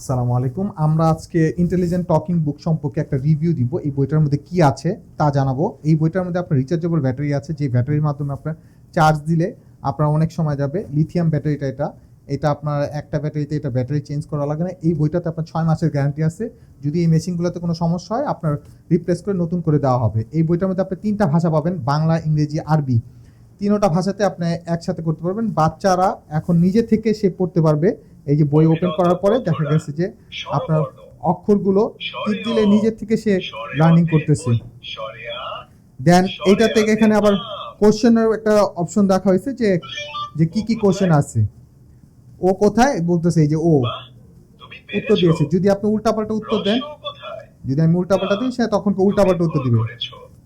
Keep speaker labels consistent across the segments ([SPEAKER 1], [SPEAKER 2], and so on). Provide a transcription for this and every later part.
[SPEAKER 1] আসসালামু আলাইকুম। আমরা আজকে ইন্টেলিজেন্ট টকিং বুক সম্পর্কে একটা রিভিউ দিব। এই বইটার মধ্যে কি আছে তা জানাব। এই বইটার মধ্যে আপনার রিচার্জেবল ব্যাটারি আছে। যে ব্যাটারির মাধ্যমে আপনার চার্জ দিলে আপনার অনেক সময় যাবে। লিথিয়াম ব্যাটারিটা এটা। এটা আপনার একটা ব্যাটারিতে এটা ব্যাটারি চেঞ্জ করা লাগে না। এই বইটাতে আপনার ছয় মাসের গ্যারান্টি আছে। যদি এই মেশিনগুলোতে কোনো সমস্যা হয়, আপনার রিপ্লেস করে নতুন করে দেওয়া হবে। এই বইটার মধ্যে আপনি তিনটা ভাষা পাবেন, বাংলা, ইংরেজি, আরবি। তিনোটা ভাষাতে আপনি একসাথে করতে পারবেন। বাচ্চারা এখন নিজে থেকে সে পড়তে পারবে। এই যে বই ওপেন করার পরে দেখা গেছে যে আপনার অক্ষরগুলো টিপ দিলে নিজের থেকে সে লার্নিং করতেছে। দেন এইটা থেকে এখানে আবার কোশ্চেনের একটা অপশন দেখা হয়েছে যে যে কি কি কোশ্চেন আছে। ও কোথায়? বলতেছে এই যে ও। উত্তর দিয়েছে। যদি আপনি উল্টাপাল্টা উত্তর দেন যদি আমি উল্টাপাল্টা দিই সে তখন উল্টাপাল্টা উত্তর দিবে।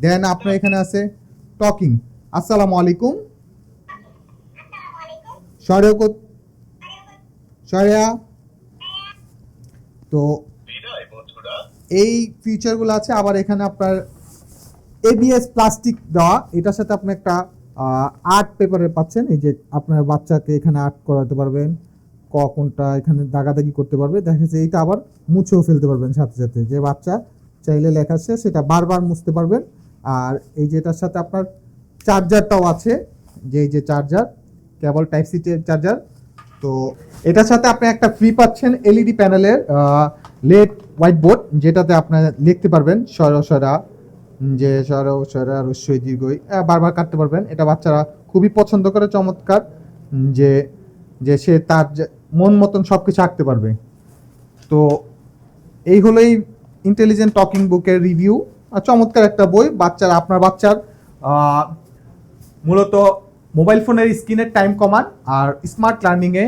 [SPEAKER 1] দেন আপনার এখানে আছে টকিং আসসালামু আলাইকুম। সরেও সরেয়া তো এই ফিচারগুলো আছে। আবার এখানে আপনার এবিএস প্লাস্টিক দেওয়া। এটার সাথে আপনি একটা আর্ট পেপারে পাচ্ছেন। এই যে আপনার বাচ্চাকে এখানে আর্ট করাতে পারবেন। ক কোনটা এখানে দাগাদাগি করতে পারবে। দেখা যাচ্ছে এইটা আবার মুছেও ফেলতে পারবেন সাথে সাথে। যে বাচ্চা চাইলে লেখা আছে, সেটা বারবার মুছতে পারবেন। আর এই যে এটার সাথে আপনার চার্জারটাও আছে। যে এই যে charger cable type C charger তো এটার সাথে আপনি একটা ফ্রি পাচ্ছেন এলইডি প্যানেলের লেট হোয়াইট বোর্ড যেটাতে আপনার লিখতে পারবেন সরসরা যে সর সরা রস্যই দীর্ঘই বারবার কাটতে পারবেন। এটা বাচ্চারা খুবই পছন্দ করে, চমৎকার যে যে সে তার মন মতন সব কিছু আঁকতে পারবে। তো এই হলো এই ইন্টেলিজেন্ট টকিং বুকের রিভিউ চমৎকার একটা বই, বাচ্চারা, আপনার বাচ্চার মূলত মোবাইল ফোনের স্ক্রিনের টাইম কমান আর স্মার্ট লার্নিংয়ে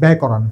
[SPEAKER 1] ব্যয় করান।